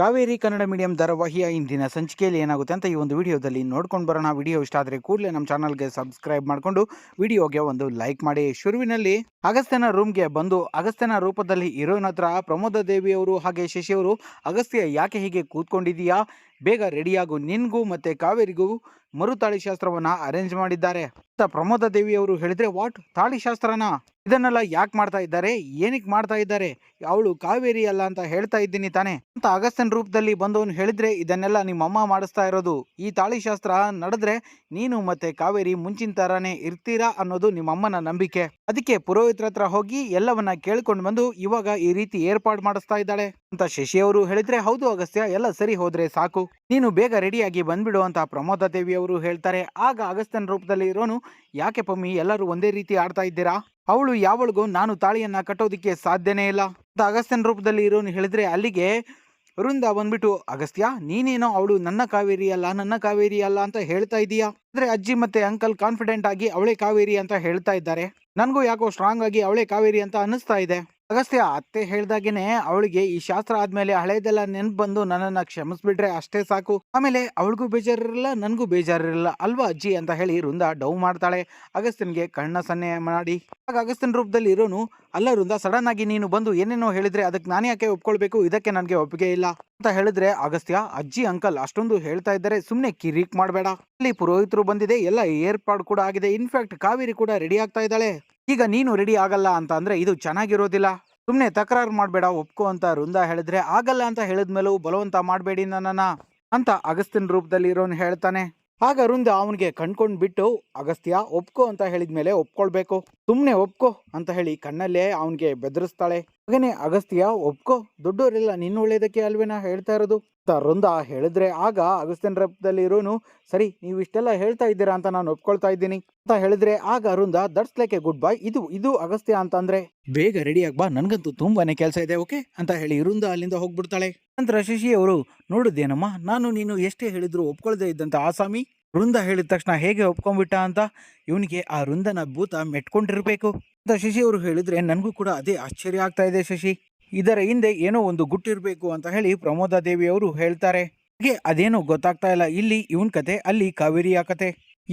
Kaveri Kannada medium ಧಾರಾವಾಹಿಯ ಇಂದಿನ ಸಂಚಿಕೆಯಲ್ಲಿ ಏನಾಗುತ್ತೆ ಅಂತ ಈ ಒಂದು ವಿಡಿಯೋದಲ್ಲಿ ನೋಡ್ಕೊಂಡು ಬರೋಣ. ವಿಡಿಯೋ ಇಷ್ಟ ಆದರೆ ಕೂಡಲೇ ನಮ್ಮ ಚಾನಲ್ಗೆ ಸಬ್ಸ್ಕ್ರೈಬ್ ಮಾಡಿಕೊಂಡು ವಿಡಿಯೋಗೆ ಒಂದು ಲೈಕ್ ಮಾಡಿ. ಶುರುವಿನಲ್ಲಿ ಅಗಸ್ತ್ಯನ ರೂಮ್ಗೆ ಬಂದು ಅಗಸ್ತ್ಯನ ರೂಪದಲ್ಲಿ ಇರೋನ ಹತ್ರ ಪ್ರಮೋದ ದೇವಿಯವರು ಹಾಗೆ ಶಶಿಯವರು ಅಗಸ್ತ್ಯ ಯಾಕೆ ಹೀಗೆ ಕೂತ್ಕೊಂಡಿದೀಯಾ ಬೇಗ ರೆಡಿಯಾಗು. ನಿನ್ಗೂ ಮತ್ತೆ ಕಾವೇರಿಗೂ ಮರು ತಾಳಿ ಶಾಸ್ತ್ರವನ್ನ ಅರೇಂಜ್ ಮಾಡಿದ್ದಾರೆ ಪ್ರಮೋದ ದೇವಿಯವರು ಹೇಳಿದ್ರೆ, ವಾಟ್? ತಾಳಿ ಶಾಸ್ತ್ರನ ಇದನ್ನೆಲ್ಲ ಯಾಕೆ ಮಾಡ್ತಾ ಇದ್ದಾರೆ? ಏನಕ್ಕೆ ಮಾಡ್ತಾ ಇದ್ದಾರೆ? ಅವಳು ಕಾವೇರಿ ಅಲ್ಲ ಅಂತ ಹೇಳ್ತಾ ಇದ್ದೀನಿ ತಾನೆ. ಅಂತ ಅಗಸ್ತನ್ ರೂಪದಲ್ಲಿ ಬಂದವನು ಹೇಳಿದ್ರೆ, ಇದನ್ನೆಲ್ಲ ನಿಮ್ಮಮ್ಮ ಮಾಡಿಸ್ತಾ ಇರೋದು. ಈ ತಾಳಿ ಶಾಸ್ತ್ರ ನಡೆದ್ರೆ ನೀನು ಮತ್ತೆ ಕಾವೇರಿ ಮುಂಚಿನ ತರಾನೇ ಇರ್ತೀರಾ ಅನ್ನೋದು ನಿಮ್ಮಮ್ಮನ ನಂಬಿಕೆ. ಅದಕ್ಕೆ ಪುರೋಹಿತರ ಹತ್ರ ಹೋಗಿ ಎಲ್ಲವನ್ನ ಕೇಳ್ಕೊಂಡು ಬಂದು, ಇವಾಗ ಈ ರೀತಿ ಏರ್ಪಾಡು ಮಾಡಿಸ್ತಾ ಇದ್ದಾಳೆ. ಅಂತ ಶಶಿಯವರು ಹೇಳಿದ್ರೆ, ಹೌದು ಅಗಸ್ತ್ಯ, ಎಲ್ಲ ಸರಿ ಹೋದ್ರೆ ಸಾಕು. ನೀನು ಬೇಗ ರೆಡಿಯಾಗಿ ಬಂದ್ಬಿಡು ಅಂತ ಪ್ರಮೋದ ದೇವಿ ಅವರು ಹೇಳ್ತಾರೆ. ಆಗ ಅಗಸ್ತ್ಯನ್ ರೂಪದಲ್ಲಿ ಇರೋನು, ಯಾಕೆ ಪಮ್ಮಿ, ಎಲ್ಲರೂ ಒಂದೇ ರೀತಿ ಆಡ್ತಾ ಇದ್ದೀರಾ? ಅವಳು ಯಾವಳಿಗೂ ನಾನು ತಾಳಿಯನ್ನ ಕಟ್ಟೋದಿಕ್ಕೆ ಸಾಧ್ಯನೇ ಇಲ್ಲ. ಅಂತ ಅಗಸ್ತ್ಯನ್ ರೂಪದಲ್ಲಿ ಇರೋನು ಹೇಳಿದ್ರೆ ಅಲ್ಲಿಗೆ ವೃಂದ ಬಂದ್ಬಿಟ್ಟು, ಅಗಸ್ತ್ಯ, ನೀನೇನೋ ಅವಳು ನನ್ನ ಕಾವೇರಿ ಅಲ್ಲ, ನನ್ನ ಕಾವೇರಿ ಅಲ್ಲ ಅಂತ ಹೇಳ್ತಾ ಇದೀಯಾ? ಅಂದ್ರೆ ಅಜ್ಜಿ ಮತ್ತೆ ಅಂಕಲ್ ಕಾನ್ಫಿಡೆಂಟ್ ಆಗಿ, ಅವಳೇ ಕಾವೇರಿ ಅಂತ ಹೇಳ್ತಾ ಇದ್ದಾರೆ. ನನಗೂ ಯಾಕೋ ಸ್ಟ್ರಾಂಗ್ ಆಗಿ ಅವಳೇ ಕಾವೇರಿ ಅಂತ ಅನ್ನಿಸ್ತಾ ಇದೆ. ಅಗಸ್ತ್ಯ ಅತ್ತೆ ಹೇಳ್ದಾಗೇನೆ ಅವಳಿಗೆ ಈ ಶಾಸ್ತ್ರ ಆದ್ಮೇಲೆ ಹಳೇದೆಲ್ಲ ನೆನ್ಪು ಬಂದು ನನ್ನನ್ನ ಕ್ಷಮಿಸ್ಬಿಟ್ರೆ ಅಷ್ಟೇ ಸಾಕು. ಆಮೇಲೆ ಅವಳಿಗೂ ಬೇಜಾರಿರಲ್ಲ, ನನಗೂ ಬೇಜಾರಿರಲ್ಲ. ಅಲ್ವಾ ಅಜ್ಜಿ ಅಂತ ಹೇಳಿ ವೃಂದ ಡೌ ಮಾಡ್ತಾಳೆ. ಅಗಸ್ತ್ಯನ್ಗೆ ಕಣ್ಣ ಸನ್ನೆ ಮಾಡಿ. ಆಗ ಅಗಸ್ತ್ಯನ್ ರೂಪದಲ್ಲಿ ಇರೋನು, ಅಲ್ಲ ವೃಂದ ಸಡನ್ ಆಗಿ ನೀನು ಬಂದು ಏನೇನೋ ಹೇಳಿದ್ರೆ ಅದಕ್ಕೆ ನಾನು ಯಾಕೆ ಒಪ್ಕೊಳ್ಬೇಕು? ಇದಕ್ಕೆ ನನಗೆ ಒಪ್ಪಿಗೆ ಇಲ್ಲ ಅಂತ ಹೇಳಿದ್ರೆ ಅಗಸ್ತ್ಯ, ಅಜ್ಜಿ ಅಂಕಲ್ ಅಷ್ಟೊಂದು ಹೇಳ್ತಾ ಇದ್ದಾರೆ. ಸುಮ್ಮನೆ ಕಿರಿಕ್ ಮಾಡಬೇಡ. ಅಲ್ಲಿ ಪುರೋಹಿತರು ಬಂದಿದೆ. ಎಲ್ಲ ಏರ್ಪಾಡು ಕೂಡ ಆಗಿದೆ. ಇನ್ಫ್ಯಾಕ್ಟ್ ಕಾವೇರಿ ಕೂಡ ರೆಡಿ ಆಗ್ತಾ ಇದ್ದಾಳೆ. ಈಗ ನೀನು ರೆಡಿ ಆಗಲ್ಲ ಅಂತ ಅಂದ್ರೆ ಇದು ಚೆನ್ನಾಗಿರೋದಿಲ್ಲ. ಸುಮ್ಮನೆ ತಕರಾರು ಮಾಡಬೇಡ, ಒಪ್ಕೋ ಅಂತ ವೃಂದ ಹೇಳಿದ್ರೆ, ಆಗಲ್ಲ ಅಂತ ಹೇಳಿದ್ಮೇಲೂ ಬಲವಂತ ಮಾಡಬೇಡಿ ನನ್ನನ್ನ ಅಂತ ಅಗಸ್ತಿನ ರೂಪದಲ್ಲಿ ಇರೋನು ಹೇಳ್ತಾನೆ. ಆಗ ವೃಂದ ಅವನಿಗೆ ಕಣ್ಕೊಂಡ್ ಬಿಟ್ಟು, ಅಗಸ್ತ್ಯ, ಒಪ್ಕೋ ಅಂತ ಹೇಳಿದ್ಮೇಲೆ ಒಪ್ಕೊಳ್ಬೇಕು. ಸುಮ್ಮನೆ ಒಪ್ಕೋ ಅಂತ ಹೇಳಿ ಕಣ್ಣಲ್ಲೇ ಅವನಿಗೆ ಬೆದರಿಸ್ತಾಳೆ. ಹಾಗೇನೆ ಅಗಸ್ತ್ಯ, ಒಪ್ಕೋ. ದೊಡ್ಡವರೆಲ್ಲ ನಿನ್ನ ಒಳ್ಳೇದಕ್ಕೆ ಅಲ್ವೇನಾ ಹೇಳ್ತಾ ಇರೋದು? ಅಂತ ವೃಂದ ಹೇಳಿದ್ರೆ ಆಗ ಅಗಸ್ತ್ಯನ ರಪ್ದಲ್ಲಿ ಇರೋನು, ಸರಿ, ನೀವು ಇಷ್ಟೆಲ್ಲ ಹೇಳ್ತಾ ಇದ್ದೀರಾ ಅಂತ ನಾನು ಒಪ್ಕೊಳ್ತಾ ಇದ್ದೀನಿ. ಅಂತ ಹೇಳಿದ್ರೆ ಆಗ ಅರುಂದ that's like a good boy ಇದು ಇದು ಅಗಸ್ತ್ಯ ಅಂತಂದ್ರೆ. ಬೇಗ ರೆಡಿ ಬಾ, ನನ್ಗಂತೂ ತುಂಬಾನೇ ಕೆಲಸ ಇದೆ ಓಕೆ ಅಂತ ಹೇಳಿ ಇರುಂದ ಅಲ್ಲಿಂದ ಹೋಗ್ಬಿಡ್ತಾಳೆ. ನಂತರ ಶಶಿ ಅವರು ನೋಡಿದ್ದೇನಮ್ಮ, ನಾನು ನೀನು ಎಷ್ಟೇ ಹೇಳಿದ್ರು ಒಪ್ಕೊಳ್ದೇ ಇದ್ದಂತ ಆಸಾಮಿ ವೃಂದ ಹೇಳಿದ ತಕ್ಷಣ ಹೇಗೆ ಒಪ್ಕೊಂಡ್ಬಿಟ್ಟ ಅಂತ ಇವನಿಗೆ ಆ ವೃಂದನ ಭೂತ ಮೆಟ್ಕೊಂಡಿರಬೇಕು ಅಂತ ಶಶಿ ಅವರು ಹೇಳಿದ್ರೆ ನನಗೂ ಕೂಡ ಅದೇ ಆಶ್ಚರ್ಯ ಆಗ್ತಾ ಇದೆ ಶಶಿ. ಇದರ ಹಿಂದೆ ಏನೋ ಒಂದು ಗುಟ್ಟಿರಬೇಕು ಅಂತ ಹೇಳಿ ಪ್ರಮೋದ ದೇವಿ ಅವರು ಹೇಳ್ತಾರೆ. ಹಾಗೆ ಅದೇನೋ ಗೊತ್ತಾಗ್ತಾ ಇಲ್ಲ. ಇಲ್ಲಿ ಇವನ್ ಕತೆ, ಅಲ್ಲಿ ಕಾವೇರಿಯ ಕತೆ.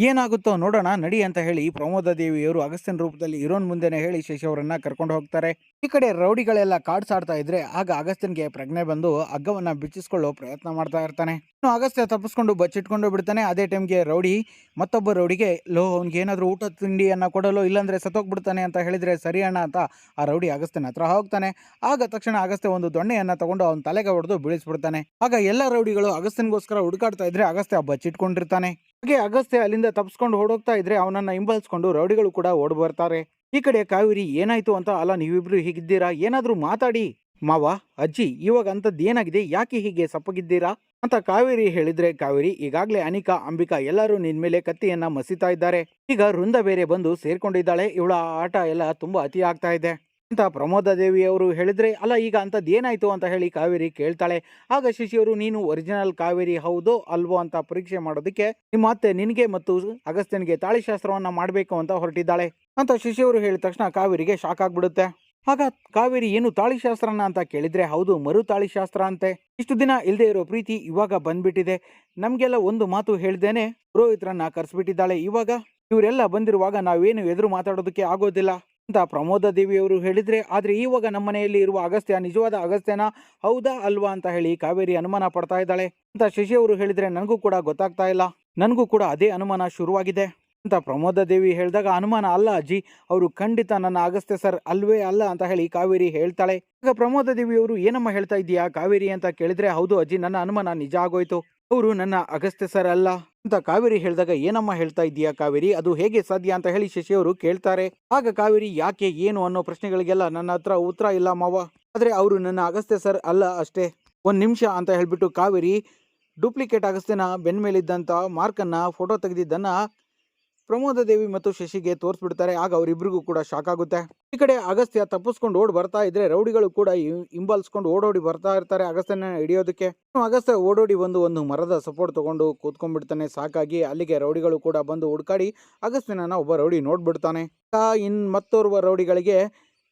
ಏನಾಗುತ್ತೋ ನೋಡೋಣ, ನಡಿ ಅಂತ ಹೇಳಿ ಪ್ರಮೋದ ದೇವಿಯವರು ಅಗಸ್ತ್ಯನ್ ರೂಪದಲ್ಲಿ ಇರೋನ್ ಮುಂದೆನೆ ಹೇಳಿ ಶಶಿ ಅವರನ್ನ ಕರ್ಕೊಂಡು ಹೋಗ್ತಾರೆ. ಈ ಕಡೆ ರೌಡಿಗಳೆಲ್ಲ ಕಾಡ್ಸಾಡ್ತಾ ಇದ್ರೆ ಆಗ ಅಗಸ್ತ್ಯನ್ಗೆ ಪ್ರಜ್ಞೆ ಬಂದು ಹಗ್ಗವನ್ನ ಬಿಚ್ಚಿಸ್ಕೊಳ್ಳೋ ಪ್ರಯತ್ನ ಮಾಡ್ತಾ ಇರ್ತಾನೆ. ಇನ್ನು ಅಗಸ್ತ್ಯ ತಪ್ಪಿಸ್ಕೊಂಡು ಬಚ್ಚಿಟ್ಕೊಂಡು ಬಿಡ್ತಾನೆ. ಅದೇ ಟೈಮ್ಗೆ ರೌಡಿ ಮತ್ತೊಬ್ಬ ರೌಡಿಗೆ, ಲೋ, ಅವ್ನಿಗೆ ಏನಾದರೂ ಊಟ ತಿಂಡಿಯನ್ನ ಕೊಡಲು ಇಲ್ಲಾಂದ್ರೆ ಸತ್ತೋಗ್ಬಿಡ್ತಾನೆ ಅಂತ ಹೇಳಿದ್ರೆ ಸರಿ ಅಣ್ಣ ಅಂತ ಆ ರೌಡಿ ಅಗಸ್ತ್ಯನ ಹತ್ರ ಹೋಗ್ತಾನೆ. ಆಗ ತಕ್ಷಣ ಅಗಸ್ತ್ಯ ಒಂದು ದೊಣ್ಣೆಯನ್ನ ತಗೊಂಡು ಅವನ ತಲೆಗೆ ಹೊಡೆದು ಬೀಳಿಸ್ಬಿಡ್ತಾನೆ. ಆಗ ಎಲ್ಲ ರೌಡಿಗಳು ಅಗಸ್ತ್ಯನ್ಗೋಸ್ಕರ ಹುಡುಕಾಡ್ತಾ ಇದ್ರೆ ಅಗಸ್ತ್ಯ ಬಚ್ಚಿಟ್ಕೊಂಡಿರ್ತಾನೆ. ಹಾಗೆ ಅಗಸ್ತ್ಯ ಅಲ್ಲಿಂದ ತಪ್ಪಿಸ್ಕೊಂಡು ಓಡೋಗ್ತಾ ಇದ್ರೆ ಅವನನ್ನ ಹಿಂಬಾಲಿಸ್ಕೊಂಡು ರೌಡಿಗಳು ಕೂಡ ಓಡ್ ಬರ್ತಾರೆ. ಈ ಕಡೆ ಕಾವೇರಿ ಏನಾಯ್ತು ಅಂತ ಅಲ್ಲ, ನೀವಿಬ್ರು ಹೀಗಿದ್ದೀರಾ? ಏನಾದ್ರೂ ಮಾತಾಡಿ. ಮಾವ, ಅಜ್ಜಿ, ಇವಾಗ ಅಂಥದ್ದು ಏನಾಗಿದೆ? ಯಾಕೆ ಹೀಗೆ ಸಪ್ಪಗಿದ್ದೀರಾ? ಅಂತ ಕಾವೇರಿ ಹೇಳಿದ್ರೆ ಕಾವೇರಿ, ಈಗಾಗ್ಲೇ ಅನಿಕಾ, ಅಂಬಿಕಾ ಎಲ್ಲರೂ ನಿನ್ ಮೇಲೆ ಕತ್ತಿಯನ್ನ ಮಸಿತಾ ಇದ್ದಾರೆ. ಈಗ ವೃಂದ ಬೇರೆ ಬಂದು ಸೇರ್ಕೊಂಡಿದ್ದಾಳೆ. ಇವಳ ಆಟ ಎಲ್ಲ ತುಂಬಾ ಅತಿ ಆಗ್ತಾ ಇದೆ. ಅಂತ ಪ್ರಮೋದ ದೇವಿ ಅವರು ಹೇಳಿದ್ರೆ, ಅಲ್ಲ, ಈಗ ಅಂಥದ್ದು ಏನಾಯಿತು? ಅಂತ ಹೇಳಿ ಕಾವೇರಿ ಕೇಳ್ತಾಳೆ. ಆಗ ಶಶಿಯವರು, ನೀನು ಒರಿಜಿನಲ್ ಕಾವೇರಿ ಹೌದೋ ಅಲ್ವೋ ಅಂತ ಪರೀಕ್ಷೆ ಮಾಡೋದಕ್ಕೆ ನಿಮ್ಮ ಅತ್ತೆ ನಿನಗೆ ಮತ್ತು ಅಗಸ್ತ್ಯನಿಗೆ ತಾಳಿಶಾಸ್ತ್ರವನ್ನು ಮಾಡಬೇಕು ಅಂತ ಹೊರಟಿದ್ದಾಳೆ. ಅಂತ ಶಶಿಯವರು ಹೇಳಿದ ತಕ್ಷಣ ಕಾವೇರಿಗೆ ಶಾಕ್ ಆಗ್ಬಿಡುತ್ತೆ. ಆಗ ಕಾವೇರಿ, ಏನು ತಾಳಿಶಾಸ್ತ್ರನ ಅಂತ ಕೇಳಿದ್ರೆ ಹೌದು, ಮರು ತಾಳಿಶಾಸ್ತ್ರ ಅಂತೆ. ಇಷ್ಟು ದಿನ ಇಲ್ಲದೆ ಇರೋ ಪ್ರೀತಿ ಇವಾಗ ಬಂದ್ಬಿಟ್ಟಿದೆ. ನಮಗೆಲ್ಲ ಒಂದು ಮಾತು ಹೇಳ್ದೇನೆ ಪುರೋಹಿತರನ್ನ ಕರ್ಸ್ಬಿಟ್ಟಿದ್ದಾಳೆ. ಇವಾಗ ಇವರೆಲ್ಲ ಬಂದಿರುವಾಗ ನಾವೇನು ಎದುರು ಮಾತಾಡೋದಕ್ಕೆ ಆಗೋದಿಲ್ಲ. ಅಂತ ಪ್ರಮೋದ ದೇವಿಯವರು ಹೇಳಿದ್ರೆ, ಆದ್ರೆ ನಮ್ಮ ಮನೆಯಲ್ಲಿ ಇರುವ ಅಗಸ್ತ್ಯ ನಿಜವಾದ ಅಗಸ್ತ್ಯನ? ಹೌದಾ ಅಲ್ವಾ? ಅಂತ ಹೇಳಿ ಕಾವೇರಿ ಅನುಮಾನ ಪಡ್ತಾ ಇದ್ದಾಳೆ. ಅಂತ ಶಶಿಯವರು ಹೇಳಿದ್ರೆ, ನನಗೂ ಕೂಡ ಗೊತ್ತಾಗ್ತಾ ಇಲ್ಲ. ನನಗೂ ಕೂಡ ಅದೇ ಅನುಮಾನ ಶುರುವಾಗಿದೆ. ಅಂತ ಪ್ರಮೋದ ದೇವಿ ಹೇಳಿದಾಗ, ಅನುಮಾನ ಅಲ್ಲ ಅಜ್ಜಿ, ಅವರು ಖಂಡಿತ ನನ್ನ ಅಗಸ್ತ್ಯ ಸರ್ ಅಲ್ವೇ ಅಲ್ಲ ಅಂತ ಹೇಳಿ ಕಾವೇರಿ ಹೇಳ್ತಾಳೆ. ಆಗ ಪ್ರಮೋದ ದೇವಿ ಅವರು ಏನಮ್ಮ ಹೇಳ್ತಾ ಇದೀಯಾ ಕಾವೇರಿ ಅಂತ ಕೇಳಿದ್ರೆ, ಹೌದು ಅಜ್ಜಿ, ನನ್ನ ಅನುಮಾನ ನಿಜ ಆಗೋಯ್ತು. ಅವರು ನನ್ನ ಅಗಸ್ತ್ಯ ಸರ್ ಅಲ್ಲ. ಅಂತ ಕಾವೇರಿ ಹೇಳಿದಾಗ, ಏನಮ್ಮ ಹೇಳ್ತಾ ಇದೀಯಾ ಕಾವೇರಿ, ಅದು ಹೇಗೆ ಸಾಧ್ಯ ಅಂತ ಹೇಳಿ ಶಶಿಯವರು ಕೇಳ್ತಾರೆ. ಆಗ ಕಾವೇರಿ, ಯಾಕೆ, ಏನು ಅನ್ನೋ ಪ್ರಶ್ನೆಗಳಿಗೆಲ್ಲ ನನ್ನ ಹತ್ರ ಉತ್ತರ ಇಲ್ಲ ಮಾವ. ಆದ್ರೆ ಅವರು ನನ್ನ ಅಗಸ್ತ್ಯ ಸರ್ ಅಲ್ಲ ಅಷ್ಟೇ. ಒಂದ್ ನಿಮಿಷ ಅಂತ ಹೇಳ್ಬಿಟ್ಟು ಕಾವೇರಿ, ಡೂಪ್ಲಿಕೇಟ್ ಅಗಸ್ತ್ಯನ ಬೆನ್ಮೇಲಿದ್ದಂತ ಮಾರ್ಕನ್ನ ಫೋಟೋ ತೆಗೆದಿದ್ದನ್ನ ಪ್ರಮೋದ ದೇವಿ ಮತ್ತು ಶಶಿಗೆ ತೋರಿಸ್ಬಿಡ್ತಾರೆ. ಆಗ ಅವರಿಬ್ಬರಿಗೂ ಕೂಡ ಶಾಕ್ ಆಗುತ್ತೆ. ಈ ಕಡೆ ಅಗಸ್ತ್ಯ ತಪ್ಪಿಸ್ಕೊಂಡು ಓಡ್ ಬರ್ತಾ ಇದ್ರೆ ರೌಡಿಗಳು ಕೂಡ ಹಿಂಬಾಲಿಸ್ಕೊಂಡು ಓಡೋಡಿ ಬರ್ತಾ ಇರ್ತಾರೆ ಅಗಸ್ತ್ಯನ ಹಿಡಿಯೋದಕ್ಕೆ. ಅಗಸ್ತ್ಯ ಓಡೋಡಿ ಬಂದು ಒಂದು ಮರದ ಸಪೋರ್ಟ್ ತಗೊಂಡು ಕೂತ್ಕೊಂಡ್ಬಿಡ್ತಾನೆ. ಸಾಕಾಗಿ ಅಲ್ಲಿಗೆ ರೌಡಿಗಳು ಕೂಡ ಬಂದು ಹುಡ್ಕಾಡಿ ಅಗಸ್ತ್ಯನನ್ನ ಒಬ್ಬ ರೌಡಿ ನೋಡ್ಬಿಡ್ತಾನೆ. ಇನ್ ಮತ್ತೋರ್ವ ರೌಡಿಗಳಿಗೆ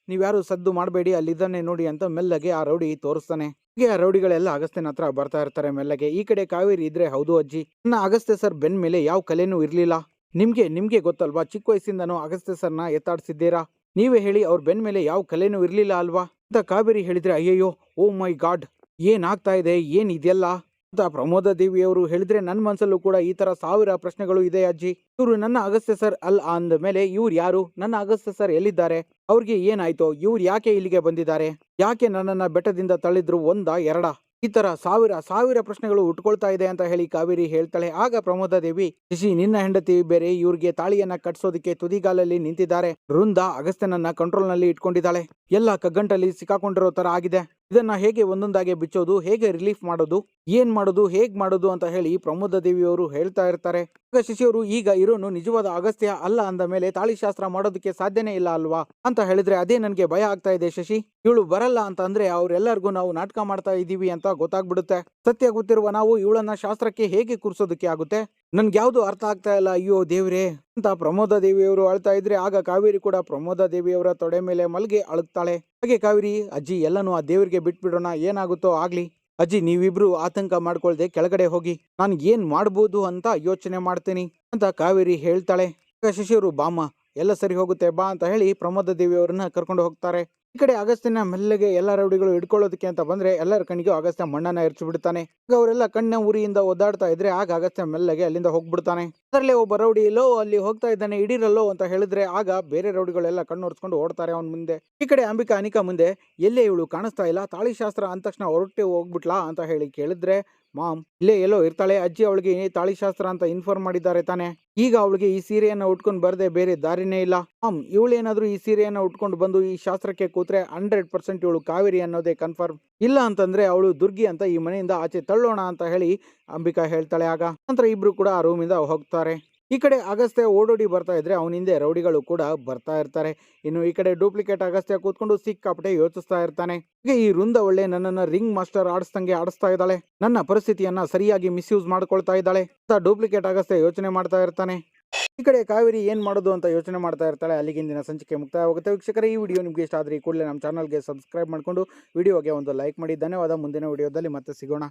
ನೀವ್ಯಾರು ಸದ್ದು ಮಾಡಬೇಡಿ, ಅಲ್ಲಿದ್ದಾನೆ ನೋಡಿ ಅಂತ ಮೆಲ್ಲಗೆ ಆ ರೌಡಿ ತೋರಿಸ್ತಾನೆ. ಹೀಗೆ ಆ ರೌಡಿಗಳೆಲ್ಲ ಅಗಸ್ತ್ಯನ ಹತ್ರ ಬರ್ತಾ ಇರ್ತಾರೆ ಮೆಲ್ಲಗೆ. ಈ ಕಡೆ ಕಾವೇರಿ ಇದ್ರೆ ಹೌದು ಅಜ್ಜಿ. ನನ್ನ ಅಗಸ್ತ್ಯ ಸರ್ ಬೆನ್ ಮೇಲೆ ಯಾವ ಕಲೆನೂ ಇರ್ಲಿಲ್ಲ. ನಿಮ್ಗೆ, ನಿಮಗೆ ಗೊತ್ತಲ್ವಾ? ಚಿಕ್ಕ ವಯಸ್ಸಿಂದನೂ ಅಗಸ್ತ್ಯ ಸರ್ನ ಎತ್ತಾಡ್ಸಿದ್ದೀರಾ? ನೀವೇ ಹೇಳಿ ಅವ್ರ ಬೆನ್ ಮೇಲೆ ಯಾವ ಕಲೆನೂ ಇರಲಿಲ್ಲ ಅಲ್ವಾ? ಅಂತ ಕಾವೇರಿ ಹೇಳಿದ್ರೆ, ಅಯ್ಯಯ್ಯೋ, ಓ ಮೈ ಗಾಡ್, ಏನಾಗ್ತಾ ಇದೆ? ಏನ್ ಇದೆಯಲ್ಲ ಅಂತ ಪ್ರಮೋದ ದೇವಿ ಅವರು ಹೇಳಿದ್ರೆ ನನ್ನ ಮನಸ್ಸಲ್ಲೂ ಕೂಡ ಈ ತರ ಸಾವಿರ ಪ್ರಶ್ನೆಗಳು ಇದೆ ಅಜ್ಜಿ. ಇವರು ನನ್ನ ಅಗಸ್ತ್ಯ ಸರ್ ಅಲ್ ಅಂದ ಮೇಲೆ ಇವ್ರು ಯಾರು? ನನ್ನ ಅಗಸ್ತ್ಯ ಸರ್ ಎಲ್ಲಿದ್ದಾರೆ? ಅವ್ರಿಗೆ ಏನಾಯ್ತು? ಇವ್ರು ಯಾಕೆ ಇಲ್ಲಿಗೆ ಬಂದಿದ್ದಾರೆ? ಯಾಕೆ ನನ್ನನ್ನ ಬೆಟ್ಟದಿಂದ ತಳ್ಳಿದ್ರು ಒಂದ ಎರಡ? ಈ ತರ ಸಾವಿರ ಸಾವಿರ ಪ್ರಶ್ನೆಗಳು ಉಟ್ಕೊಳ್ತಾ ಇದೆ ಅಂತ ಹೇಳಿ ಕಾವೇರಿ ಹೇಳ್ತಾಳೆ. ಆಗ ಪ್ರಮೋದ ದೇವಿ ಶಶಿ ನಿನ್ನ ಹೆಂಡತಿ ಬೇರೆ ಇವ್ರಿಗೆ ತಾಳಿಯನ್ನ ಕಟ್ಸೋದಕ್ಕೆ ತುದಿಗಾಲಲ್ಲಿ ನಿಂತಿದ್ದಾರೆ. ವೃಂದ ಅಗಸ್ತ್ಯನನ್ನ ಕಂಟ್ರೋಲ್ನಲ್ಲಿ ಇಟ್ಕೊಂಡಿದ್ದಾಳೆ. ಎಲ್ಲ ಕಗ್ಗಂಟಲ್ಲಿ ಸಿಕ್ಕಾಕೊಂಡಿರೋ ತರ ಆಗಿದೆ. ಇದನ್ನ ಹೇಗೆ ಒಂದೊಂದಾಗಿ ಬಿಚ್ಚೋದು, ಹೇಗೆ ರಿಲೀಫ್ ಮಾಡೋದು, ಏನ್ ಮಾಡೋದು, ಹೇಗ್ ಮಾಡೋದು ಅಂತ ಹೇಳಿ ಪ್ರಮೋದ ದೇವಿ ಅವರು ಹೇಳ್ತಾ ಇರ್ತಾರೆ. ಶಶಿಯವರು ಈಗ ಇರೋನು ನಿಜವಾದ ಅಗಸ್ತ್ಯ ಅಲ್ಲ ಅಂದ ಮೇಲೆ ತಾಳಿಶಾಸ್ತ್ರ ಮಾಡೋದಕ್ಕೆ ಸಾಧ್ಯನೇ ಇಲ್ಲ ಅಲ್ವಾ? ಅಂತ ಹೇಳಿದ್ರೆ, ಅದೇ ನನ್ಗೆ ಭಯ ಆಗ್ತಾ ಇದೆ ಶಶಿ. ಇವಳು ಬರಲ್ಲ ಅಂತ ಅಂದ್ರೆ ಅವ್ರೆಲ್ಲರಿಗೂ ನಾವು ನಾಟಕ ಮಾಡ್ತಾ ಇದೀವಿ ಅಂತ ಗೊತ್ತಾಗ್ಬಿಡುತ್ತೆ. ಸತ್ಯ ಗೊತ್ತಿರುವ ನಾವು ಇವಳನ್ನ ಶಾಸ್ತ್ರಕ್ಕೆ ಹೇಗೆ ಕೂರ್ಸೋದಕ್ಕೆ ಆಗುತ್ತೆ? ನನ್ಗೆ ಯಾವುದು ಅರ್ಥ ಆಗ್ತಾ ಇಲ್ಲ, ಅಯ್ಯೋ ದೇವ್ರೇ ಅಂತ ಪ್ರಮೋದ ದೇವಿಯವರು ಅಳ್ತಾ ಇದ್ರೆ ಆಗ ಕಾವೇರಿ ಕೂಡ ಪ್ರಮೋದ ದೇವಿಯವರ ತೊಡೆ ಮೇಲೆ ಮಲ್ಗೆ ಅಳುತ್ತಾಳೆ. ಹಾಗೆ ಕಾವೇರಿ, ಅಜ್ಜಿ ಎಲ್ಲನೂ ಆ ದೇವರಿಗೆ ಬಿಟ್ಬಿಡೋಣ, ಏನಾಗುತ್ತೋ ಆಗ್ಲಿ. ಅಜ್ಜಿ ನೀವಿಬ್ರು ಆತಂಕ ಮಾಡ್ಕೊಳ್ದೆ ಕೆಳಗಡೆ ಹೋಗಿ. ನಾನು ಏನ್ ಮಾಡ್ಬೋದು ಅಂತ ಯೋಚನೆ ಮಾಡ್ತೀನಿ ಅಂತ ಕಾವೇರಿ ಹೇಳ್ತಾಳೆ. ಶಶಿಯವರು, ಬಾಮ್ಮ, ಎಲ್ಲ ಸರಿ ಹೋಗುತ್ತೆ, ಬಾ ಅಂತ ಹೇಳಿ ಪ್ರಮೋದ ದೇವಿಯವರನ್ನ ಕರ್ಕೊಂಡು ಹೋಗ್ತಾರೆ. ಈ ಕಡೆ ಅಗಸ್ತ್ಯನ ಮೆಲ್ಲಗೆ ಎಲ್ಲ ರೌಡಿಗಳು ಇಟ್ಕೊಳ್ಳೋದಕ್ಕೆ ಅಂತ ಬಂದ್ರೆ ಎಲ್ಲರ ಕಣ್ಣಿಗೆ ಅಗಸ್ತ್ಯ ಮಣ್ಣನ್ನ ಎರಚಿ ಬಿಡ್ತಾನೆ. ಅವರೆಲ್ಲ ಕಣ್ಣ ಉರಿಯಿಂದ ಒದ್ದಾಡ್ತಾ ಇದ್ರೆ ಆಗ ಅಗಸ್ತ್ಯ ಮೆಲ್ಲಗೆ ಅಲ್ಲಿಂದ ಹೋಗ್ಬಿಡ್ತಾನೆ. ಅದರಲ್ಲೇ ಒಬ್ಬ ರೌಡಿ, ಲೋ, ಅಲ್ಲಿ ಹೋಗ್ತಾ ಇದ್ದಾನೆ ಇಡೀರಲ್ಲೋ ಅಂತ ಹೇಳಿದ್ರೆ ಆಗ ಬೇರೆ ರೌಡಿಗಳೆಲ್ಲ ಕಣ್ಣೊರ್ಸ್ಕೊಂಡು ಓಡ್ತಾರೆ ಅವನ ಮುಂದೆ. ಈ ಕಡೆ ಅಂಬಿಕಾ, ಅನಿಕಾ ಮುಂದೆ, ಎಲ್ಲೇ ಇವಳು? ಕಾಣಿಸ್ತಾ ಇಲ್ಲ? ತಾಳಿಶಾಸ್ತ್ರ ಅಂದ ತಕ್ಷಣ ಹೊರಟೆ ಹೋಗ್ಬಿಟ್ಲಾ? ಅಂತ ಹೇಳಿ ಕೇಳಿದ್ರೆ ಮಾಮ್, ಇಲ್ಲೇ ಎಲ್ಲೋ ಇರ್ತಾಳೆ, ಅಜ್ಜಿ ಅವಳಿಗೆ ತಾಳಿಶಾಸ್ತ್ರ ಅಂತ ಇನ್ಫಾರ್ಮ್ ಮಾಡಿದ್ದಾರೆ ತಾನೆ. ಈಗ ಅವಳಿಗೆ ಈ ಸೀರೆಯನ್ನ ಉಟ್ಕೊಂಡು ಬರದೆ ಬೇರೆ ದಾರಿನೇ ಇಲ್ಲ. ಮಾಮ್, ಇವಳೇನಾದ್ರೂ ಈ ಸೀರೆಯನ್ನ ಉಟ್ಕೊಂಡು ಬಂದು ಈ ಶಾಸ್ತ್ರಕ್ಕೆ ಕೂತ್ರೆ ಹಂಡ್ರೆಡ್ ಪರ್ಸೆಂಟ್ ಇವಳು ಕಾವೇರಿ ಅನ್ನೋದೇ ಕನ್ಫರ್ಮ್ ಇಲ್ಲ ಅಂತಂದ್ರೆ ಅವಳು ದುರ್ಗಿ ಅಂತ ಈ ಮನೆಯಿಂದ ಆಚೆ ತಳ್ಳೋಣ ಅಂತ ಹೇಳಿ ಅಂಬಿಕಾ ಹೇಳ್ತಾಳೆ ಆಗ. ನಂತರ ಇಬ್ರು ಕೂಡ ಆ ರೂಮಿಂದ ಹೋಗ್ತಾರೆ. ಈ ಕಡೆ ಅಗಸ್ತ್ಯ ಓಡೋಡಿ ಬರ್ತಾ ಇದ್ರೆ ಅವನ ಹಿಂದೆ ರೌಡಿಗಳು ಕೂಡ ಬರ್ತಾ ಇರ್ತಾರೆ. ಇನ್ನು ಈ ಕಡೆ ಡೂಪ್ಲಿಕೇಟ್ ಅಗಸ್ತ್ಯ ಕೂತ್ಕೊಂಡು ಸಿಕ್ಕಾಪಟ್ಟೆ ಯೋಚಿಸ್ತಾ ಇರ್ತಾನೆ. ಈ ವೃಂದ ಒಳ್ಳೆ ನನ್ನನ್ನ ರಿಂಗ್ ಮಾಸ್ಟರ್ ಆಡಿಸ್ದಂಗೆ ಆಡಿಸ್ತಾ ಇದ್ದಾಳೆ. ನನ್ನ ಪರಿಸ್ಥಿತಿಯನ್ನ ಸರಿಯಾಗಿ ಮಿಸ್ಯೂಸ್ ಮಾಡ್ಕೊಳ್ತಾ ಇದ್ದಾಳೆ. ಅಂತ ಡೂಪ್ಲಿಕೇಟ್ ಅಗಸ್ತ್ಯ ಯೋಚನೆ ಮಾಡ್ತಾ ಇರ್ತಾನೆ. ಈ ಕಡೆ ಕಾವೇರಿ ಏನ್ ಮಾಡೋದು ಅಂತ ಯೋಚನೆ ಮಾಡ್ತಾ ಇರ್ತಾಳೆ. ಅಲ್ಲಿಗೆ ಇಂದಿನ ಸಂಚಿಕೆ ಮುಕ್ತಾಯವಾಗುತ್ತೆ. ವೀಕ್ಷಕರೇ, ಈ ವಿಡಿಯೋ ನಿಮಗೆ ಇಷ್ಟ ಆದರೆ ಕೂಡಲೇ ನಮ್ಮ ಚಾನಲ್ಗೆ ಸಬ್ಸ್ಕ್ರೈಬ್ ಮಾಡಿಕೊಂಡು ವಿಡಿಯೋಗೆ ಒಂದು ಲೈಕ್ ಮಾಡಿ. ಧನ್ಯವಾದ. ಮುಂದಿನ ವಿಡಿಯೋದಲ್ಲಿ ಮತ್ತೆ ಸಿಗೋಣ.